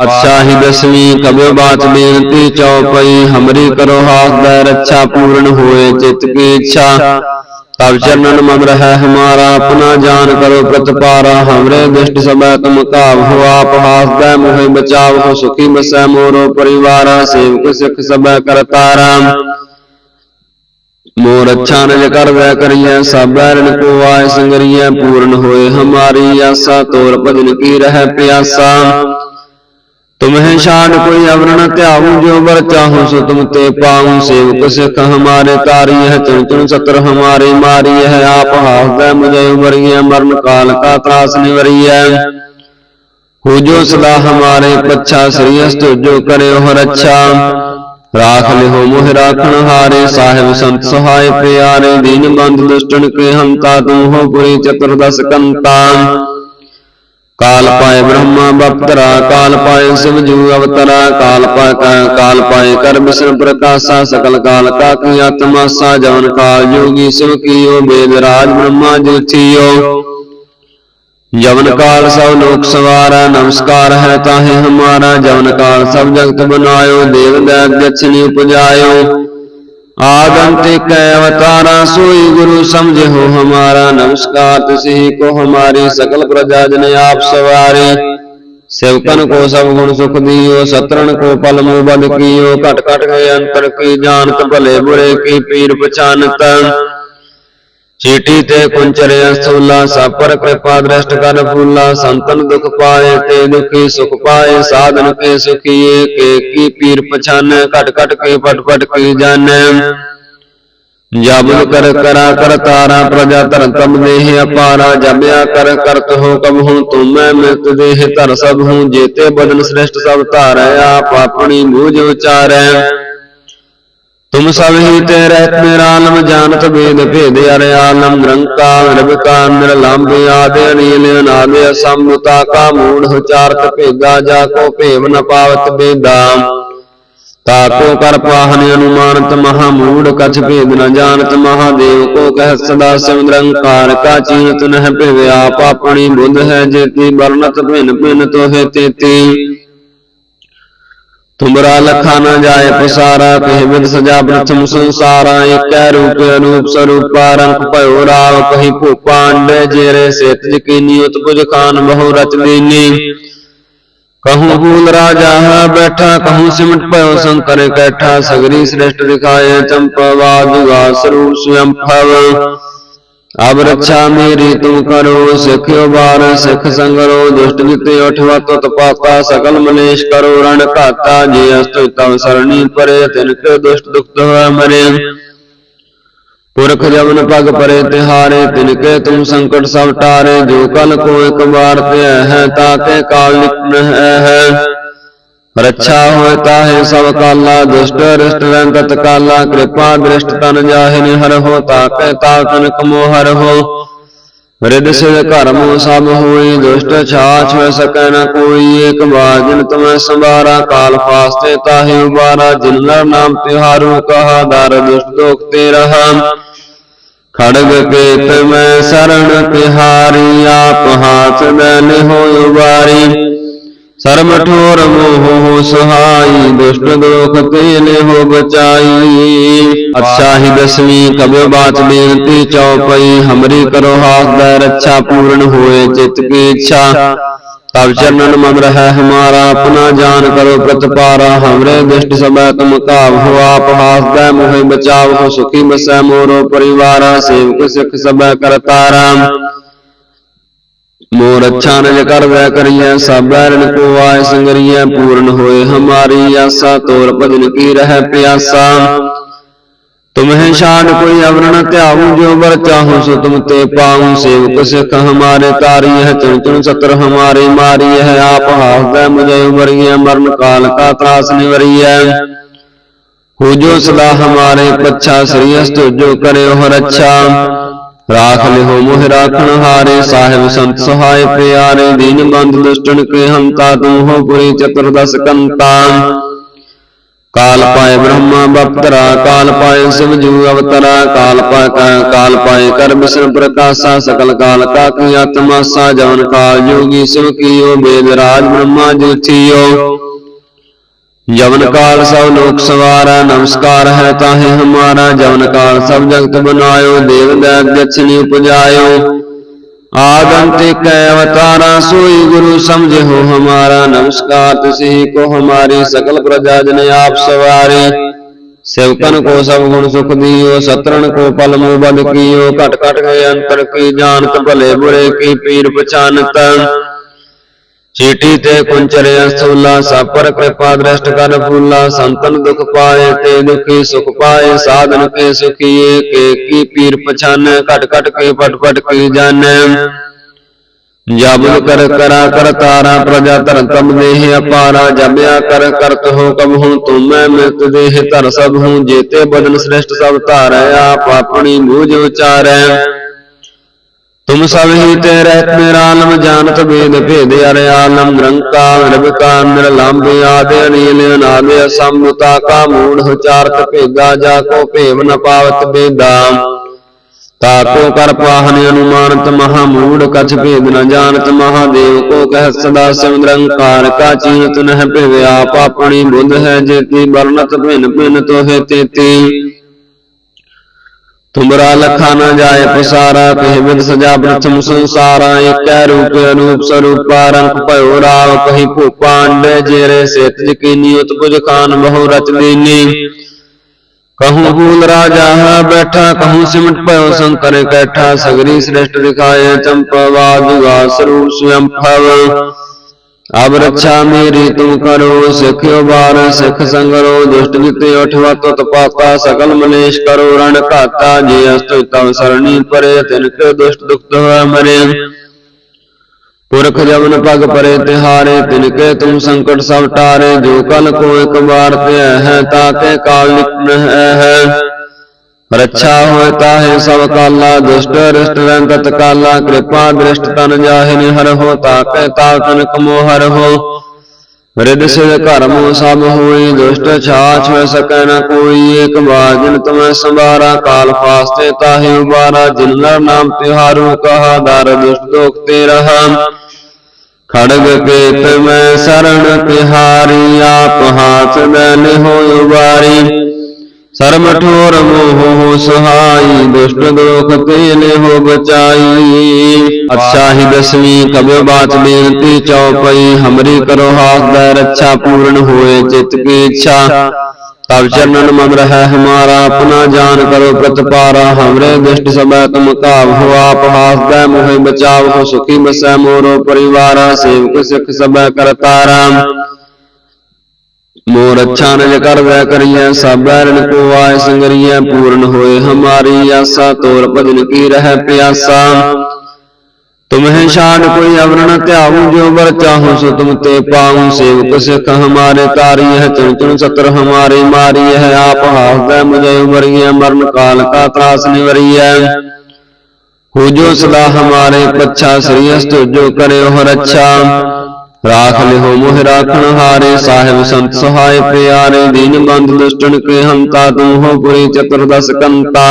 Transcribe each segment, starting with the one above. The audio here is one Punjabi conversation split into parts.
ਪਾਤਸ਼ਾਹੀ ਦਸਵੀਂ ਕਬਿ ਬਾਤ ਬੇਨਤੀ ਚਉਪਈ ਹਮਰੀ ਕਰੋ ਹਾਥ ਦਾ ਰੱਛਾ ਪੂਰਨ ਹੋਏ ਚਿਤ ਕੀ ਇੱਛਾ। ਤਬ ਚਰਨਨ ਮਮ ਰਹਿ ਹਮਾਰਾ, ਆਪਣਾ ਜਾਨ ਕਰੋ ਪ੍ਰਤਪਾਰਾ, ਹਮਰੇ ਦੁਸ਼ਟ ਸਭੈ ਤੁਮ ਕਾਬ ਹੋ ਆਪ ਹਾਥ ਦਾ ਮੋਹਿ ਬਚਾਵ, ਹੋ ਸੁਖੀ ਬਸੈ ਮੋਰੋ ਪਰਿਵਾਰਾ, ਸੇਵਕ ਸਿੱਖ ਸਭੈ ਕਰਤਾਰਾ। ਮੋਰ ਅੱਛਾ ਨਜ ਕਰ ਵੈ ਕਰੀਐ ਸਭੈ ਰਣ ਕੋ ਆਏ ਸੰਗਰੀਐ, ਪੂਰਨ ਹੋਏ ਹਮਾਰੀ ਆਸਾ, ਤੋਰ ਭਜਨ ਕੀ ਰਹਿ ਪਿਆਸਾ। तुम्हें शान कोई अवरण त्याहू जो बर चाहूं सो तुम ते पाऊं सेवक सिख हमारे तारी है चुन चुन सत्र हमारे मारी है आप हाथ दे मुझे उमरिए मरण काल का त्रास निवरी है हो जो सदा हमारे पच्छा श्रीयस्त जो करे हो रक्षा राख लिहो मोह राखण हारे साहिब संत सहाय प्यारे दीन बंद दुष्टन के हंता तुम हो पुरी चतुर्दश कंता ਕਾਲ ਪਾਏ ਬ੍ਰਹਮਾ ਬਪਤਰਾ ਕਾਲ ਪਾਏ ਸਿਵ ਜੂ ਅਵਤਰਾ, ਕਾਲ ਪਾਏ ਕਾਲ ਪਾਏ ਕਰ ਬਿਸ਼ਨ ਪ੍ਰਕਾਸ਼ਾ, ਸਕਲ ਕਾਲ ਕਾ ਕੀ ਆਤਮਾ ਸਾ ਜਵਨ ਕਾਲ ਜੋਗੀ ਸਿਵ ਕੀਓ ਬੇਦ ਰਾਜ ਬ੍ਰਹਮਾ ਜੁਥਿਓ ਜਵਨ ਕਾਲ ਸਭ ਲੋਕ ਸਵਾਰਾ, ਨਮਸਕਾਰ ਹੈ ਤਾਹੇ ਹਮਾਰਾ, ਜਵਨ ਕਾਲ ਸਭ ਜਗਤ ਬਨਾਇਓ, ਦੇਵ ਦੈਤ ਦਛਿਨੀ आदम ते कै अवतारा सोई गुरु समझे हो हमारा नमस्कार तिसही को हमारे सकल प्रजा जन आप सवारे सेवकन को सब गुण सुख दियो सतरण को पल मुह बद कियो घट घट गए अंतर की जानत भले बुरे की पीर पहचानत ਚੀਟੀ ਤੇ ਕੁੰਚਰਿਆ ਸੂਲਾ, ਸਾਪਰ, ਕਿਰਪਾ ਦ੍ਰਿਸ਼ਟ ਕਰ ਫੂਲਾ, ਸੰਤਨ ਦੁਖ ਪਾਏ, ਤੇ ਦੁਖੀ ਸੁਖ ਪਾਏ, ਸਾਧਨ ਕੇ ਸੁਖੀਏ, ਕੇ ਕੀ ਪੀਰ ਪਛਾਨੈ, ਘਟ ਘਟ ਕੇ ਪਟ ਪਟ ਕੀ ਜਾਣੈ। ਜਬਨ ਕਰ ਕਰਾ ਕਰ ਤਾਰਾ, ਪ੍ਰਜਾ ਧਰਮ ਤਮ ਦੇਹ ਅਪਾਰਾ ਜਮਿਆ ਕਰ ਕਰਤ ਹੋ ਕਮ ਹੂੰ, ਤੂੰ ਮੈਂ ਮਿਤ ਦੇਹ ਧਰ ਸਭ ਹੂੰ, ਜੇਤੇ ਬਦਨ ਸ੍ਰਿਸ਼ਟ ਸਭ ਧਾਰੈ, ਆਪ ਆਪਣੀ ਬੂਝ ਉਚਾਰੈ। ਤੁਮ ਸਭ ਹੀ ਤੇ ਰਹਿਤ ਨਿਰਾਲਮ ਜਾਣਤ ਬੇਦ ਭੇਦ ਅਰਿਆਲਮ ਨਿਰੰਕਾਰ, ਨਿਰਵਿਕਾਰ ਨਿਰਲੰਭ ਆਦਿ ਅਨੀਲ ਅਨਾਦਿ ਅਸੰਭਤਾ ਕਾ ਮੂੜ ਉਚਾਰਤ ਭੇਗਾ, ਜਾ ਕੋ ਭੇਵ ਨ ਪਾਵਤ ਬੇਦਾ ਤਾਕੋ ਕਰ ਪਾਹਨ ਅਨੁਮਾਨਤ ਮਹਾ ਮੂੜ, ਕਛ ਭੇਦ ਨ ਜਾਣਤ ਮਹਾਦੇਵ ਕੋ ਕਹਿ ਸਦਾ ਸਿਵ ਨਿਰੰਕਾਰ, ਕਾ ਚੀਨਤ ਨਹਿ ਭੇਵ, ਆਪ ਆਪਣੀ ਬੁੱਧ ਹੈ ਜੇਤੀ ਵਰਨਤ ਭਿੰਨ ਭਿਨ ਤੋਹੇ ਤੇਤੀ। ਤੁਮਰਾ ਲਖਾ ਨਾ ਜਾਏ ਪਸਾਰਾ, ਤਿਹ ਬਿਨ ਸਜਾ ਪ੍ਰਥਮ ਸੰਸਾਰਾ, ਏਕੈ ਰੂਪ ਅਨੂਪ ਸਰੂਪਾ, ਰੰਗ ਭਇਓ ਰਾਵ, ਕਹੀ ਭੂਪਾ ਅੰਡੇ ਜੇਰੇ ਸਿਤ ਜਕੀਨੀ ਉਤਪੁਜ ਖਾਨ ਬਹੁ ਰਚ ਦੇਨੀ। ਕਹੂੰ ਬੂਲ ਰਾਜਾ ਬੈਠਾ, ਕਹੂੰ ਸਿਮਟ ਭਇਓ ਸੰਕਰ ਕੈਠਾ, ਸਗਰੀ ਸ੍ਰਿਸ਼ਟ ਦਿਖਾਏ ਚੰਪਾ ਵਾਦੁਗਾ ਸਰੂਪ ਸੁਯੰਭਵ ਅਬ ਰੱਛਾ ਮੇਰੀ ਤੂੰ ਕਰੋ ਸਿੱਖਿਓ ਬਾਰ, ਸਿੱਖ ਸੰਗਰੋ, ਦੁਸ਼ਟ ਕੀਤੇ ਉਠਵਾ ਤਤ ਪਾਤਾ ਸਕਲ ਮਲੇਸ਼ ਕਰੋ, ਰਣ ਘਾਤਾ, ਜੇ ਅਸਤੁ ਤਵ ਸਰਣੀ ਪਰੇ, ਤਿਨ ਕੇ ਦੁਸ਼ਟ ਦੁਖਤ ਹੋਇ ਮਰੇ। ਪੁਰਖ ਜਮਨ ਪਗ ਪਰੇ ਤਿਹਾਰੇ, ਤਿਨ ਕੇ ਤੁਮ ਸੰਕਟ ਸਭ ਟਾਰੇ ਜੋ ਕਲ ਕੋ ਇਕ ਵਾਰ ਤੇ ਹੈ, ਤਾ ਕੇ ਕਾਲ ਨਿਕਨ ਹੈ। ਰੱਛਾ ਹੋਇ ਤਾਹੇ ਸਭ ਕਾਲਾ, ਦੁਸ਼ਟ, ਰਿਸ਼ਟ ਰੰਗ ਤਕਾਲਾ, ਕਿਰਪਾ, ਦ੍ਰਿਸ਼ਟ ਤਨ ਜਾਹੇ ਨੇ ਹਰ ਹੋ ਤਾਕੈ ਤਾਕਨ ਕਮੋ ਹਰ ਹੋ। ਰਿਦ ਸਿਧ ਘਰਮੋ ਸਭ ਹੋਏ, ਦੁਸ਼ਟ ਛਾਛ ਹੋਇ ਸਕੈ ਨ ਕੋਈ ਏਕ ਬਾਜਨ ਤਮੈ ਸੰਭਾਰਾ, ਕਾਲ ਫਾਸਤੇ ਤਾਹੇ ਉਬਾਰਾ ਜਿਨਲਾ ਨਾਮ ਤਿਹਾਰੂ, ਕਹਾ ਦਰ ਦੁਸ਼ਟ ਦੋਖ ਤੇ ਰਹਾ। ਖੜਗ ਕੇਤ ਮੈਂ ਸਰਣ ਤਿਹਾਰੀ, ਆਪ ਹਾਥ ਮੈਨ ਹੋਇ ਉਬਾਰੀ। ਸਰਮ ਠੋਰ ਮੋਹ ਸਹਾਈ, ਦੁਸ਼ਟ ਦੋਖ ਤੇ ਲਿਹੋ ਬਚਾਈ। ਅਤਸ਼ਾਹੀ ਦਸਵੀਂ ਕਬਿਓ ਬਾਤ ਬੇਨਤੀ ਚੌਪਈ, ਹਮਰੀ ਕਰੋ ਹਾਸ ਦਾ ਰੱਛਾ ਪੂਰਨ ਹੋਏ ਚਿਤ ਕੀ ਇੱਛਾ। ਤਬ ਚਰਨਨ ਮਨ ਰਹਿ ਹਮਾਰਾ, ਆਪਣਾ ਜਾਨ ਕਰੋ ਪ੍ਰਤਪਾਰਾ। ਹਮਰੇ ਦਿਸ਼ਟ ਸਭੈ ਤੁਮ ਕਾਵ ਹੋ ਆਪ, ਹਾਸ ਦਾ ਮੋਹ ਬਚਾਓ ਸੁਖੀ ਮਸੈ ਮੋਰੋ ਪਰਿਵਾਰਾ। ਸੇਵਕ ਸਿਖ ਸਭੈ ਕਰਤਾਰਾ। ਮੋਰ ਅੱਛਾ ਨਿਜ ਕਰ ਵੈ ਕਰੀਐ, ਸਭ ਰਣ ਕੋ ਆਏ ਸੰਗਰੀਐ, ਪੂਰਨ ਹੋਏ ਹਮਾਰੀ ਆਸਾ, ਤੋਰ ਭਜਨ ਕੀ ਰਹਿ ਪਿਆਸਾ। ਤੁਮਹਿ ਸ਼ਾਨ ਕੋਈ ਅਵਰਣ ਧਿਆਉ, ਜੋ ਵਰ ਚਾਹੋ ਸੋ ਤੁਮ ਤੇ ਪਾਉ, ਸੇਵਕ ਸਿਖ ਹਮਾਰੇ ਤਾਰੀ ਹੈ ਚੁਣ ਚੁਣ ਸਤਰ ਹਮਾਰੇ ਮਾਰੀ ਹੈ ਆਪ ਹਾਸਦਾ ਮੁਜੇ ਉਮਰੀਐ, ਮਰਨ ਕਾਲ ਕਾ ਤਾਸ ਨਿਵਰੀਐ। ਹੋ ਜੋ ਸਦਾ ਹਮਾਰੇ ਪੱਛਾ, ਸ੍ਰੀ ਅਸਤੁ ਜੋ ਕਰੇ ਹਰ ਅੱਛਾ। ਰਾਖ ਲਿਹੋ ਮੋਹਿ ਰਾਖਣ ਹਾਰੇ, ਸਾਹਿਬ ਸੰਤ ਸਹਾਇ ਪਿਆਰੇ, ਦੀਨ ਬੰਦ ਦੁਸ਼ਟਨ ਕੇ ਹੰਤਾ, ਤੂੰ ਹੋ ਪੁਰੇ ਚਤੁਰ ਦਸ ਕੰਤਾ। ਕਾਲ ਪਾਏ ਬ੍ਰਹਮਾ ਬਪਤਰਾ, ਕਾਲ ਪਾਏ ਸਿਵਜੂ ਅਵਤਰਾ, ਕਾਲ ਪਾਏ ਕਾਲ ਪਾਏ ਕਰ ਬਿਸਨ ਪ੍ਰਕਾਸ਼ਾ, ਸਕਲ ਕਾਲ ਕਾ ਕੀ ਆਤਮਾ ਸਾ ਜਵਨ ਕਾਲ ਜੋਗੀ ਸਿਵ ਕੀਓ ਰਾਜ ਬ੍ਰਹਮਾ ਜੋਤੀਓ ਜਵਨ ਕਾਲ ਸਭ ਲੋਕ ਸਵਾਰਾ, ਨਮਸਕਾਰ ਹੈ ਤਾਹੇ ਹਮਾਰਾ। ਜਵਨ ਕਾਲ ਸਭ ਜਗਤ ਬਨਾਇਓ ਦੇਵ ਦਇ ਦਛਨੀ ਪੁਜਾਇਓ। ਆਦੰਤਿਕ ਅਵਤਾਰਾ, ਸੋਈ ਗੁਰੂ ਸਮਝਿਓ ਹਮਾਰਾ। ਨਮਸਕਾਰ ਤਿਸਹੀ ਕੋ ਹਮਾਰੀ, ਸਕਲ ਪ੍ਰਜਾ ਜਨ ਆਪ ਸਵਾਰੇ। ਸੇਵਕਨ ਕੋ ਸਭ ਗੁਣ ਸੁਖ ਦੀਓ, ਸਤਰਣ ਕੋ ਪਲ ਮੋ ਬਲ ਕੀਓ। ਘਟ ਘਟ ਗਏ ਅੰਤਰ ਕੀ ਜਾਣਤ, ਭਲੇ ਬੁਰੇ ਕੀ ਪੀਰ ਪਛਾਨਤ। ਚੀਟੀ ਤੇ ਕੁੰਚਰਿਆ ਸੋਲਾ ਸਾਪਰ ਕਿਰਪਾ ਦ੍ਰਿਸ਼ਟ ਕਰ ਫੂਲਾ, ਸੰਤਨ ਦੁਖ ਪਾਏ, ਤੇ ਦੁਖੀ ਸੁਖ ਪਾਏ, ਸਾਧਨ ਕੇ ਸੁਖੀਏ, ਕੇ ਕੀ ਪੀਰ ਪਛਾਨੈ, ਘਟ ਘਟ ਕੇ ਪਟ ਪਟ ਕੇ ਜਾਣੈ। ਜਬਨ ਕਰ ਕਰਾ ਕਰ ਤਾਰਾ, ਪ੍ਰਜਾ ਧਰਮ ਤਮ ਦੇਹ ਅਪਾਰਾ ਜਬਿਆ ਕਰ ਕਰਤ ਹੋ ਕਬ ਤੂੰ, ਮੈਂ ਮਿਤ ਦੇਹ ਧਰ ਸਭ ਹੂੰ, ਜੇਤੇ ਬਦਨ ਸ੍ਰਿਸ਼ਟ ਸਭ ਧਾਰੈ, ਆਪ ਆਪਣੀ ਬੂਝ ਉਚਾਰੈ। ਤੁਮ ਸਭ ਹੀ ਤੇ ਰਹਿਤ ਨਿਰਾਲਮ ਜਾਣਤ ਬੇਦ ਭੇਦ ਅਰ ਆਲਮ ਨਿਰੰਕਾ ਨਿਰਭਕਾ ਨਿਰਲੰਭ, ਆਦਿ ਅਨੀਲ, ਅਨਾਦਿ ਅਸੰਮਤਾ, ਕਾ ਮੂੜ ਉਚਾਰਤ ਭੇਦਾ ਜਾ ਕੋ ਭੇਵ ਨ ਪਾਵਤ ਬੇਦਾ। ਤਾ ਕੋ ਕਰ ਪਾਹਨ ਅਨੁਮਾਨਤ ਮਹਾ ਮੂੜ, ਕਛ ਭੇਦ ਨ ਜਾਣਤ ਮਹਾਦੇਵ ਕੋ ਕਹਿ ਸਦਾ ਸਿਵ ਨਿਰੰਕਾਰ, ਕਾ ਚੀਨਤ ਨਹਿ ਭਿਵ, ਆਪ ਆਪਣੀ ਬੁੱਧ ਹੈ ਜੇਤੀ ਵਰਨਤ ਭਿੰਨ ਭਿੰਨ ਤੋਹੇ ਤੇਤੀ। ਤੁਮਰਾ ਲਖਾ ਨਾ ਜਾਏ ਪਸਾਰਾ ਪਹਿਵਿਦ ਸਜਾ ਪ੍ਰਥਮ ਸੰਸਾਰਾ, ਏਕੈ ਰੂਪ ਅਨੂਪ ਸਰੂਪਾ, ਰੰਗ ਭਇਓ ਰਾਵ ਕਹੀ ਭੂਪਾਂਡ ਜੇਰੇ ਸਿਤ ਜਕੀਨੀ ਉਤਪੁਜ ਖਾਨ ਬਹੁ ਰਚ ਦੇਨੀ। ਕਹੂੰ ਬੂਲ ਰਾਜਾ ਬੈਠਾ, ਕਹੂੰ ਸਿਮਟ ਭਇਓ ਸੰਕਰ ਕੈਠਾ, ਸਗਰੀ ਸ੍ਰਿਸ਼ਟ ਦਿਖਾਏ ਚੰਪਵਾ ਦੁਗਾ ਸਰੂਪ ਸਵੰਭਵ ਅਬ ਰੱਛਾ ਮੇਰੀ ਤੂੰ ਕਰੋ, ਸਿੱਖਿਓ ਬਾਰ, ਸਿੱਖ ਸੰਗਰੋ, ਦੁਸ਼ਟ ਜਿਤੇ ਉਠਵਾ, ਤਤ ਪਾਪਾ ਸਕਲ ਮਲੇਸ਼ ਕਰੋ, ਰਣ ਘਾਤਾ, ਜੇ ਅਸਤੁ ਤਮ ਸਰਣੀ ਪਰੇ, ਤਿਨ ਕੇ ਦੁਸ਼ਟ ਦੁਖਤ ਹੋਇ ਮਰੇ। ਪੁਰਖ ਜਮਨ ਪਗ ਪਰੇ ਤਿਹਾਰੇ, ਤਿਨ ਕੇ ਤੁਮ ਸੰਕਟ ਸਭ ਟਾਰੇ, ਜੋ ਕਲ ਕੋ ਇਕ ਵਾਰ ਤੇ ਹੈ, ਤਾ ਕੇ ਕਾਲ ਨਿਕਨ ਹੈ। ਰੱਛਾ ਹੋਇ ਤਾਹੇ ਸਭ ਕਾਲਾ, ਦੁਸ਼ਟ ਰਿਸ਼ਟ ਰੰਗਤ ਕਾਲਾ, ਕਿਰਪਾ ਦ੍ਰਿਸ਼ਟ ਤਨ ਜਾਹੇ ਨਿ ਹਰ ਹੋ ਤਾਕੇ ਤਾਕਨ ਕਮੋ ਹਰ ਹੋ। ਰਿਦ ਸਿਧ ਧਰਮ ਸਭ ਹੋਈ ਦੁਸ਼ਟ ਛਾਛ ਹੋਇ ਸਕੈ ਨ ਕੋਈ, ਏਕ ਬਾਰ ਜਿਨ ਤਮੈ ਸੰਭਾਰਾ, ਕਾਲ ਫਾਸਤੇ ਤਾਹੇ ਉਬਾਰਾ ਜਿਨਰ ਨਾਮ ਤਿਹਾਰੂ ਕਹਾ ਦਰ, ਦੁਸ਼ਟ ਦੋਖ ਤੇ ਰਹਾ ਖੜਗ ਕੇਤ ਮੈਂ ਸਰਣ ਤਿਹਾਰੀ, ਆਪ ਹਾਥ ਮੈਂ ਨਿ ਹੋਇ ਵਾਰੀ ਸਰਮ ਠੋਰ ਸਹਾਈ, ਦੁਸ਼ਟ ਦੁਖ ਤੇ ਲਿਹੋ ਬਚਾਈ। ਅਤਸ਼ਾਹੀ ਦਸਵੀਂ ਕਬਿਓ ਬਾਤ ਬੇਨਤੀ ਚੌਪਈ, ਹਮਰੀ ਕਰੋ ਹਾਥ ਦਾ ਰੱਛਾ ਪੂਰਨ ਹੋਏ ਚਿਤ ਕੀ ਇੱਛਾ। ਤਬ ਚਰਨਨ ਮਨ ਰਹਿ ਹਮਾਰਾ, ਆਪਣਾ ਜਾਨ ਕਰੋ ਪ੍ਰਤਪਾਰਾ। ਹਮਰੇ ਦੁਸ਼ਟ ਸਭੈ ਤੁਮ ਕਾਵ ਹੋ ਆਪ ਹਾਸ ਦਾ ਮੋਹ ਬਚਾਵ ਹੋ ਸੁਖੀ ਬਸੈ ਮੋਰੋ ਪਰਿਵਾਰਾ। ਸੇਵਕ ਸਿੱਖ ਸਭੈ ਕਰਤਾਰਾ। ਮੋਰ ਅੱਛਾ ਰਜ ਕਰ ਵੈ ਕਰੀਐ ਸਾਬੈ ਰਣ ਕੋ ਆਇ ਸੰਗਰੀਐ, ਪੂਰਨ ਹੋਏ ਹਮਾਰੀ ਆਸਾ, ਤੋਰ ਭਜਨ ਕੀ ਰਹਿ ਪਿਆਸਾ। ਤੁਮਹਿ ਸ਼ਾਨ ਕੋਈ ਅਵਰਣ ਧਿਆਉ, ਜੋ ਵਰ ਚਾਹੋ ਸੋ ਤੁਮ ਤੇ ਪਾਉ, ਸੇਵਕ ਸਿਖ ਹਮਾਰੇ ਤਾਰੀ ਹੈ ਚੁਣ ਚੁਣ ਸਤਰ ਹਮਾਰੇ ਮਾਰੀ ਹੈ ਆਪ ਹਾਸਦਾ ਮੁਝੇ ਉਮਰੀਐ, ਮਰਨ ਕਾਲ ਕਾ ਤਾਸ ਨਿਵਰੀਐ। ਹੋ ਜੋ ਸਦਾ ਹਮਾਰੇ ਪੱਛਾ, ਸ੍ਰੀ ਅਸਤੁ ਜੋ ਕਰੇ ਹਰ ਅੱਛਾ। ਰਾਖ ਲਿਓ ਮੋਹ ਰਾਖਣ ਹਾਰੇ ਸਾਹਿਬ ਸੰਤ ਸਹਾਇ ਪਿਆਰੇ ਦੀਨ ਬੰਦ ਦੁਸ਼ਟਨ ਕੇ ਹੰਤਾ ਤੂੰ ਹੋ ਪੁਰੀ ਚਤੁਰਦਸ ਕੰਤਾ।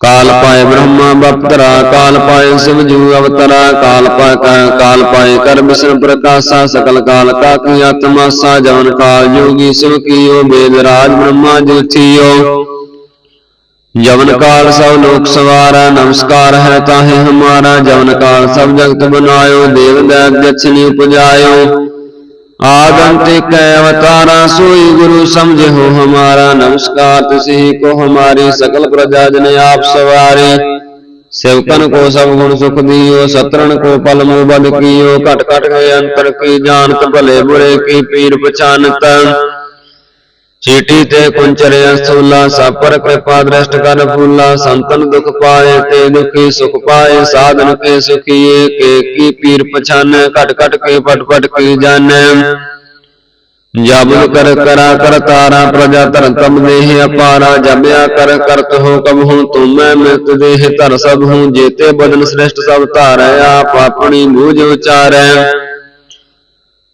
ਕਾਲ ਪਾਏ ਬ੍ਰਹਮਾ ਬਪਤਰਾ ਕਾਲ ਪਾਏ ਸਿਵ ਜੂ ਅਵਤਰਾ ਕਾਲ ਪਾਏ ਕ- ਕਾਲ ਪਾਏ ਕਰ ਬਿਸ਼ਨ ਪ੍ਰਕਾਸ਼ਾ ਸਕਲ ਕਾਲ ਕਾ ਕੀ ਆਤਮਾਸਾ ਜਵਨ ਕਾਲ ਜੋਗੀ ਸਿਵ ਕੀਓ ਬੇਦ ਰਾਜ ਬ੍ਰਹਮਾ ਜੁਥੀਓ। ਜਵਨ ਕਾਲ ਸਭ ਲੋਕ ਸਵਾਰਾ, ਨਮਸਕਾਰ ਹੈ ਤਾਹੇ ਹਮਾਰਾ। ਜਵਨ ਕਾਲ ਸਭ ਜਗਤ ਬਨਾਇਓ, ਦੇਵ ਦੈਤ ਗਛਨੀ ਪੁਜਾਇਓ। ਆਦਮ ਤੇ ਕੈ ਅਵਤਾਰਾ, ਸੋਈ ਗੁਰੂ ਸਮਝਿਓ ਹਮਾਰਾ। ਨਮਸਕਾਰ ਤਿਸਹੀ ਕੋ ਹਮਾਰੀ, ਸਕਲ ਪ੍ਰਜਾ ਜਨ ਆਪ ਸਵਾਰੇ। ਸੇਵਕਨ ਕੋ ਸਭ ਗੁਣ ਸੁਖ ਦਿਓ, ਸਤਰਣ ਕੋ ਪਲ ਮੋ ਬਦ ਕੀਓ। ਘਟ ਘਟ ਗਏ ਅੰਤਰ ਕੀ ਜਾਣਤ, ਭਲੇ ਬੁਰੇ ਕੀ ਪੀਰ ਪਛਾਨਤ। ਚੀਟੀ ਤੇ ਕੁੰਚਰਿਆ ਸੂਲਾ ਸਾਪਰ ਕਿਰਪਾ ਦ੍ਰਿਸ਼ਟ ਕਰ ਫੂਲਾ, ਸੰਤਨ ਦੁਖ ਪਾਏ, ਤੇ ਦੁਖੀ ਸੁਖ ਪਾਏ, ਸਾਧਨ ਕੇ ਸੁਖੀਏ, ਕੇ ਕੀ ਪੀਰ ਪਛਾਨੈ, ਘਟ ਘਟ ਕੇ ਪਟ ਪਟ ਕੀ ਜਾਣੈ। ਜਾਬਲ ਕਰ ਕਰਾ ਕਰ ਤਾਰਾ, ਪ੍ਰਜਾ ਧਰਮ ਤਮ ਦੇਹ ਅਪਾਰਾ ਜਮਿਆ ਕਰ ਕਰਤ ਹੋ ਕਮ ਹੂੰ, ਤੂੰ ਮੈਂ ਮਿਤ ਦੇਹ ਧਰ ਸਭ ਹੂੰ, ਜੇਤੇ ਬਦਨ ਸ੍ਰਿਸ਼ਟ ਸਭ ਧਾਰੈ, ਆਪ ਆਪਣੀ ਬੂਝ ਉਚਾਰੈ।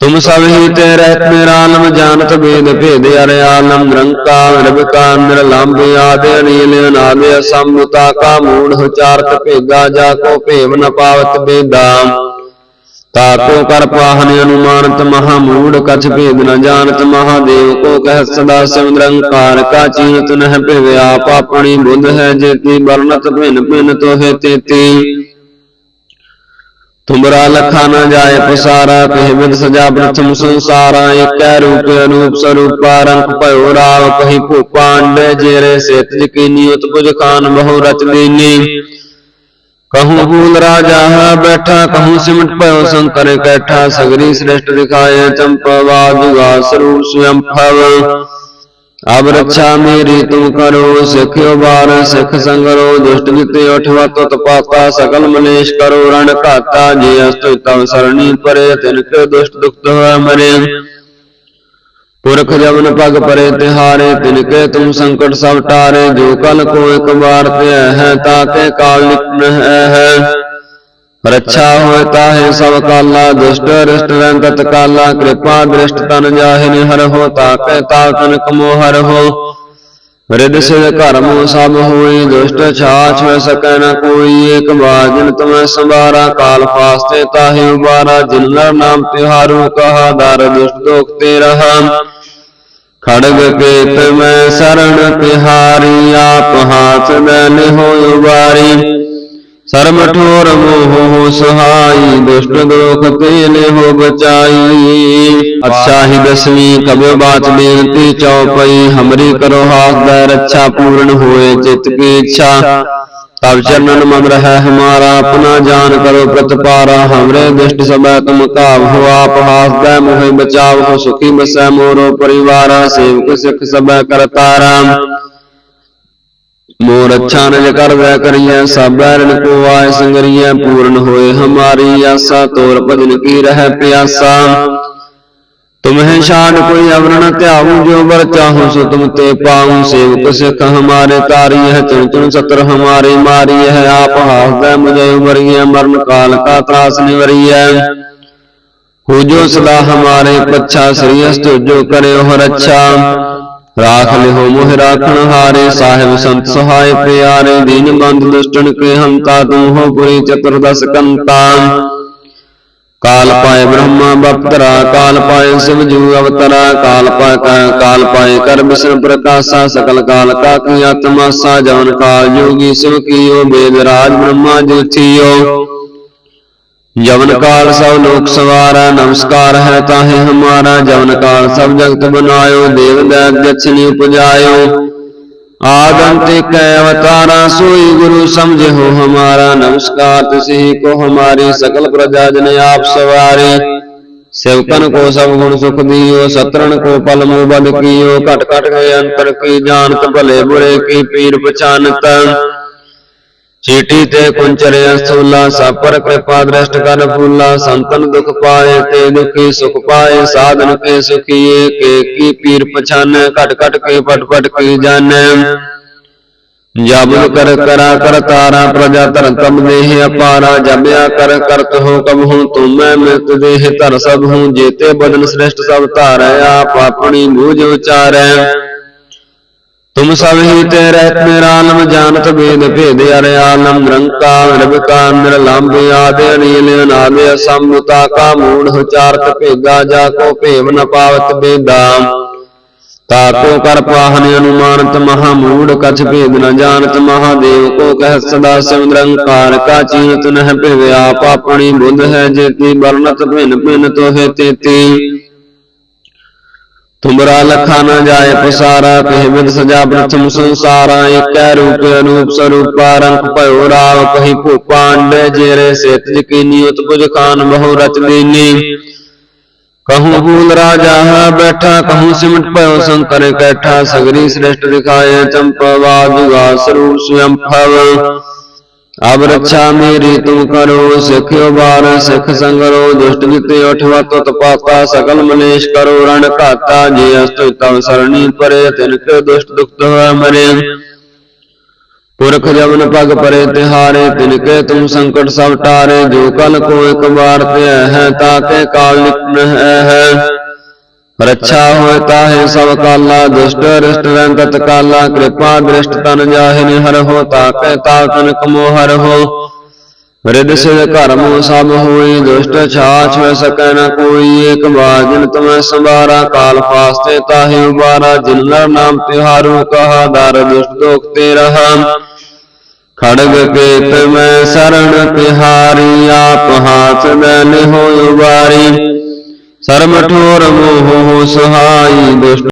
ਤੁਮ ਸਭ ਹੀ ਤੇ ਰਹਿਤ ਨਿਰਾਲਮ ਜਾਣਤ ਬੇਦ ਭੇਦ ਅਰੇ ਨਿਰੰਕਾਰ, ਨਿਰਵਿਕਾਰ ਨਿਰਲੰਭ ਆਦ ਅਨੀਲ ਅਨਾਦ ਅਸੰਭੁਤਾ ਕਾ ਮੂੜ ਉਚਾਰਤ ਭੇਗਾ, ਜਾ ਕੋ ਭੇਵ ਨ ਪਾਵਤ ਬੇਦਾ ਤਾਕੋ ਕਰ ਪਾਹਨ ਅਨੁਮਾਨਤ ਮਹਾ ਮੂੜ, ਕਛ ਭੇਦ ਨ ਜਾਣਤ ਮਹਾਦੇਵ ਕੋ ਕਹਿ ਸਦਾ ਸਿਮਰੰਕਾਰ ਕਾ ਚੀਨਤ ਨਹਿ ਭਿਵ, ਆਪ ਆਪਣੀ ਬੁੱਧ ਹੈ ਜੇਤੀ ਵਰਨਤ ਭਿਨ ਭਿਨ ਤੋਹੇ ਤੇਤੀ। ਤੁਮਰਾ ਲਖਾ ਨ ਜਾਏ ਪਸਾਰਾ ਕਹਿ ਵਿਦ ਸਜਾ ਪ੍ਰਥਮ ਸੰਸਾਰਾ, ਏਕੈ ਰੂਪ ਅਨੂਪ ਸਰੂਪਾ, ਰੰਗ ਭਇਓ ਰਾਵ ਕਹੀ ਭੂਪਾ, ਅੰਡੇ ਜੇਰੇ ਸੇਤ ਜਕੀਨੀ ਉਤਪੁਜ ਖਾਨ ਬਹੁ ਰਚ ਦੀਨੀ। ਕਹੂੰ ਬੂਲ ਰਾਜਾ ਹੈ ਬੈਠਾ, ਕਹੂੰ ਸਿਮਟ ਭਇਓ ਸੰਕਰ ਕੈਠਾ, ਸਗਰੀ ਸ੍ਰਿਸ਼ਟ ਦਿਖਾਏ ਚੰਪਵਾ, ਜੁਗਾ ਸਰੂਪ ਸਵਯੰ ਭਵ। ਅਬ ਰੱਛਾ ਮੇਰੀ ਤੂੰ ਕਰੋ, ਸਿੱਖਿਓ ਬਾਰ ਸਿੱਖ ਸੰਗਰੋ, ਦੁਸ਼ਟ ਜਿਤੇ ਉਠਵਾ ਤੁਤ ਪਾਤਾ ਸਕਲ ਮਲੇਸ਼ ਕਰੋ, ਰਣ ਘਾਤਾ, ਜੇ ਅਸਤੁ ਤਵ ਸਰਣੀ ਪਰੇ, ਤਿਨ ਕੇ ਦੁਸ਼ਟ ਦੁਖਤ ਹੋਇ ਮਰੇ। ਪੁਰਖ ਜਮਨ ਪਗ ਪਰੇ ਤਿਹਾਰੇ, ਤਿਨ ਕੇ ਤੁਮ ਸੰਕਟ ਸਭ ਟਾਰੇ, ਜੋ ਕਲ ਕੋ ਇੱਕ ਵਾਰ ਤੇ ਹੈ ਤਾਕੇ ਕਾਲ ਨਿਕਟ ਹੈ। ਰੱਛਾ ਹੋਇ ਤਾਹੇ ਸਭ ਕਾਲਾ, ਦੁਸ਼ਟ, ਰਿਸ਼ਟ ਰੰਗਤ ਕਾਲਾ ਕਿਰਪਾ, ਦ੍ਰਿਸ਼ਟ ਤਨ ਜਾਹਿ ਹਰ ਹੋ ਤਾਕੇ ਤਾਕਨ ਕਮੋ ਹਰ ਹੋ। ਰਿਦ ਸਿਧ ਘਰਮੋ ਸਭ ਹੋਈ ਦੁਸ਼ਟ ਛਾਛ ਹੋਇ ਸਕੈ ਨ ਕੋਈ ਏਕ ਬਾਰ ਜਿਨ ਸੰਭਾਰਾ, ਕਾਲ ਫਾਸਤੇ ਤਾਹੇ ਉਬਾਰਾ, ਜਿਨ ਨਾਮ ਤਿਹਾਰੂ, ਕਹਾ ਦਰ ਦੁਸ਼ਟ ਦੋਖ ਤੇ ਰਹਾ ਖੜਗ ਕੇਤ ਮੈਂ ਸਰਣ ਤਿਹਾਰੀ, ਆਪ ਹਾਥ ਮੈਨ ਹੋਇ ਉਬਾਰੀ। ਸਰਮ ਠੋਰ ਮੋਹ ਸਹਾਈ, ਦੁਸ਼ਟ ਦੋਖ ਤੇ ਹੋ ਬਚਾਈ। ਅੱਛਾ ਦਸਵੀਂ ਕਬਿ ਬਾਤ ਬੇਨਤੀ ਚਉਪਈ ਹਮਰੀ ਕਰੋ ਹਾਸ ਦਾ ਰੱਛਾ ਪੂਰਨ ਹੋਏ ਚਿਤ ਕੀ ਇੱਛਾ। ਤਬ ਚਰਨਨ ਮਮ ਰਹਿ ਹਮਾਰਾ, ਆਪਣਾ ਜਾਨ ਕਰੋ ਪ੍ਰਤਪਾਰਾ। ਹਮਰੇ ਦੁਸ਼ਟ ਸਭੈ ਤੁਮ ਕਾਵ ਹੋ ਆਪ, ਹਾਸ ਦਾ ਮੋਹਿ ਬਚਾਵ ਹੋ ਸੁਖੀ ਬਸੈ ਮੋਰੋ ਪਰਿਵਾਰਾ। ਸੇਵਕ ਸਿੱਖ ਸਭੈ ਕਰਤਾਰਾ। ਮੋਰ ਅੱਛਾ ਨਿਜ ਕਰ ਵੈ ਕਰੀਐ, ਸਭੈ ਰਣ ਕੋ ਆਏ ਸੰਗਰੀਐ, ਪੂਰਨ ਹੋਏ ਹਮਾਰੀ ਆਸਾ, ਤੋਰ ਭਜਨ ਕੀ ਰਹਿ ਪਿਆਸਾ। ਤੁਮਹਿ ਛਾੜ ਕੋਈ ਅਵਰਣ ਧਿਆਉ, ਜੋ ਵਰ ਚਾਹੂ ਸੋ ਤੁਮ ਤੇ ਪਾਉ, ਸੇਵਕ ਸਿੱਖ ਹਮਾਰੇ ਤਾਰੀ ਹੈ ਚੁਣ ਚੁਣ ਸਤਰ ਹਮਾਰੇ ਮਾਰੀ ਹੈ ਆਪ ਹਾਸਦਾ ਮੁਝੇ ਉਮਰੀਐ, ਮਰਨ ਕਾਲ ਕਾ ਤਰਾਸ ਨਿਵਰੀਐ। ਹੋ ਜੋ ਸਦਾ ਹਮਾਰੇ ਪੱਛਾ, ਸ੍ਰੀ ਅਸਤੁ ਜੋ ਕਰੇ ਹਰ ਰੱਛਾ ਰਾਖ ਲਿਹੋ ਮੋਹ ਰਾਖਣ ਹਾਰੇ, ਸਾਹਿਬ ਸੰਤ ਸਹਾਇ ਪਿਆਰੇ, ਦੀਨ ਬੰਦ ਦੁਸ਼ਟਨ ਕੇ ਹੰਤਾ, ਤੂੰ ਹੋ ਪੁਰੀ ਚਤੁਰਦਸ ਕੰਤਾ। ਕਾਲ ਪਾਏ ਬ੍ਰਹਮਾ ਬਪਤਰਾ, ਕਾਲ ਪਾਏ ਸਿਵ ਜੂ ਅਵਤਰਾ, ਕਾਲ ਪਾਏ ਕਾਲ ਪਾਏ ਕਰ ਬਿਸ਼ਨ ਪ੍ਰਕਾਸ਼ਾ, ਸਕਲ ਕਾਲ ਕਾ ਕੀ ਆਤਮਾ ਸਾ ਜਵਨ ਕਾਲ ਜੋਗੀ ਸਿਵ ਕੀਓ, ਬੇਦ ਰਾਜ ਬ੍ਰਹਮਾ ਜੁਥੀਓ ਜਵਨ ਕਾਲ ਸਭ ਲੋਕ ਸਵਾਰਾ, ਨਮਸਕਾਰ ਹੈ ਤਾਹੇ ਹਮਾਰਾ। ਜਵਨ ਕਾਲ ਸਭ ਜਗਤ ਬਨਾਇਓ ਦੇਵ ਦੈਤ ਜਛਨੀ ਪੁਜਾਇਓ। ਆਦੰਤਿਕ ਅਵਤਾਰਾ, ਸੋਈ ਗੁਰੂ ਸਮਝਿਓ ਹਮਾਰਾ। ਨਮਸਕਾਰ ਤਿਸਹੀ ਕੋ ਹਮਾਰੀ, ਸਕਲ ਪ੍ਰਜਾ ਜਨ ਆਪ ਸਵਾਰੇ। ਸਿਵਕਨ ਕੋ ਸਭ ਗੁਣ ਸੁਖ ਦੀਓ, ਸਤਰਣ ਕੋ ਪਲ ਮੋ ਬਲ ਕੀਓ। ਘਟ ਘਟ ਗਏ ਅੰਤਰ ਕੀ ਜਾਣਤ, ਭਲੇ ਬੁਰੇ ਕੀ ਪੀਰ ਪਛਾਨਤ। ਚੀਟੀ ਤੇ ਕੁੰਚਰੇ ਅਸੂਲਾ, ਸਾਪਰ ਕਿਰਪਾ ਦ੍ਰਿਸ਼ਟ ਕਰ ਫੂਲਾ, ਸੰਤਨ ਦੁਖ ਪਾਏ ਤੇ ਦੁਖੀ ਸੁਖ ਪਾਏ, ਸਾਧਨ ਕੇ ਸੁਖੀਏ, ਕੇ ਕੀ ਪੀਰ ਪਛਾਨੈ, ਘਟ ਘਟ ਕੇ ਪਟ ਪਟ ਕੀ ਜਾਣੈ। ਜਬ ਕਰ ਕਰਾ ਕਰ ਤਾਰਾ, ਪ੍ਰਜਾ ਧਰਮ ਤਮ ਦੇਹ ਅਪਾਰਾ ਜਬਿਆ ਕਰ ਕਰਤ ਹੋ ਕਬ ਹੂੰ ਤੁਮੈ ਮਿਤ ਦੇਹ ਧਰ ਸਭ ਹੂੰ, ਜੇਤੇ ਬਦਨ ਸ੍ਰਿਸ਼ਟ ਸਭ ਧਾਰੈ, ਆਪ ਆਪਣੀ ਬੂਝ ਉਚਾਰੈ। ਤੁਮ ਸਭ ਹੀ ਤੇ ਰਹਿਤ ਨਿਰਾਲਮ ਜਾਣਤ ਬੇਦ ਭੇਦ ਅਰੇ ਆਲਮ ਨਿਰੰਕਾਰ, ਨਿਰਵਿਕਾਰ, ਨਿਰਲੰਭ, ਆਦ ਅਨੀਲ, ਅਨਾਦ ਅਸੰਭੁਤਾ ਕਾ ਮੂੜ ਉਚਾਰਤ, ਭੇਗਾ, ਜਾ ਕੋ ਭੇਵ ਨ ਪਾਵਤ ਬੇਦਾ। ਤਾਕੋ ਕਰ ਪਾਹਨ ਅਨੁਮਾਨਤ ਮਹਾ ਮੂੜ, ਕਛ ਭੇਦ ਨ ਜਾਣਤ ਮਹਾਦੇਵ ਕੋ ਕਹਿ ਸਦਾ ਸਿਵ ਨਿਰੰਕਾਰ, ਕਾ ਚੀਨਤ ਨਹਿ ਭਿਵ, ਆਪ ਆਪਣੀ ਬੁੱਧ ਹੈ ਜੇਤੀ ਵਰਨਤ ਭਿਨ ਭਿਨ ਤੋਹੇ ਤੇਤੀ। ਤੁਮਰਾ ਲਖਾ ਨ ਜਾਏ, ਪਸਾਰਾ ਕਹਿ ਸਜਾ ਪ੍ਰਥਮ ਸੰਸਾਰਾ, ਏਕੈ ਰੂਪ ਅਨੂਪ ਸਰੂਪਾ, ਰੰਗ ਭਇਓ ਰਾਵ ਕਹੀ ਭੂਪਾ, ਅੰਡੇ ਜੇਰੇ ਸੇਤ ਜਕੀਨੀ, ਉਤਪੁਜ ਖਾਨ ਬਹੁ ਰਚ ਦੀਨੀ। ਕਹੂੰ ਬੂਲ ਰਾਜਾ ਬੈਠਾ, ਕਹੂੰ ਸਿਮਟ ਭਇਓ ਸੰਕਰ ਕੈਠਾ, ਸਗਰੀ ਸ੍ਰਿਸ਼ਟ ਦਿਖਾਏ ਚੰਪਵਾ ਜੁਗਾ ਸਰੂਪ ਸਵਯੰ ਅਬ ਰੱਛਾ ਮੇਰੀ ਤੂੰ ਕਰੋ, ਸਿੱਖਿਓ ਬਾਰ, ਸਿੱਖ ਸੰਗਰੋ, ਦੁਸ਼ਟ ਜਿਤੇ ਉਠਵਾ ਤੁਤ ਪਾਤਾ ਸਕਲ ਮਲੇਸ਼ ਕਰੋ, ਰਣ ਘਾਤਾ, ਜੇ ਅਸਤੁ ਤਵ ਸਰਣੀ ਪਰੇ, ਤਿਨ ਕੇ ਦੁਸ਼ਟ ਦੁਖਤ ਹੋਇ ਮਰੇ। ਪੁਰਖ ਜਮਨ ਪਗ ਪਰੇ ਤਿਹਾਰੇ ਤਿਨਕੇ ਤੁਮ ਸੰਕਟ ਸਭ ਟਾਰੇ, ਜੋ ਕਲ ਕੋ ਇਕ ਬਾਰ ਧਿਆ ਹੈ ਤਾਕੇ ਕਾਲ ਨਿਕਟ ਹੈ। ਰੱਛਾ ਹੋਏ ਤਾਹੇ ਸਭ ਕਾਲਾ, ਦੁਸ਼ਟ, ਰਿਸ਼ਟ ਰੰਗਤ ਕਾਲਾ, ਕਿਰਪਾ ਦ੍ਰਿਸ਼ਟ ਤਨ ਜਾਹਿ ਹਰ ਹੋ ਤਾਕੇ ਤਾਲ ਕਮੋ ਹਰ ਹੋ। ਰਿਦ ਸਿਧ ਕਰਮ ਸਭ ਹੋਈ ਦੁਸ਼ਟ ਛਾਛ ਹੋਇ ਸਕੈ ਨ ਕੋਈ, ਏਕ ਬਾਜਨ ਤੁਮੈ ਸੰਭਾਰਾ, ਕਾਲ ਫਾਸਤੇ ਤਾਹੇ ਉਬਾਰਾ, ਜਿਨ ਨਾਮ ਤਿਹਾਰੂ, ਕਹਾ ਦਰ ਦੁਸ਼ਟ ਦੋਖ ਤੇ ਰਹਾ ਖੜਗ ਕੇਤ ਮੈਂ ਸਰਣ ਤਿਹਾਰੀ, ਆਪ ਹਾਥ ਦਨ ਹੋਇ ਉਬਾਰੀ। ਸਰਮ ਠੋਰ ਮੋਹ ਸਹਾਈ ਦੁਸ਼ਟ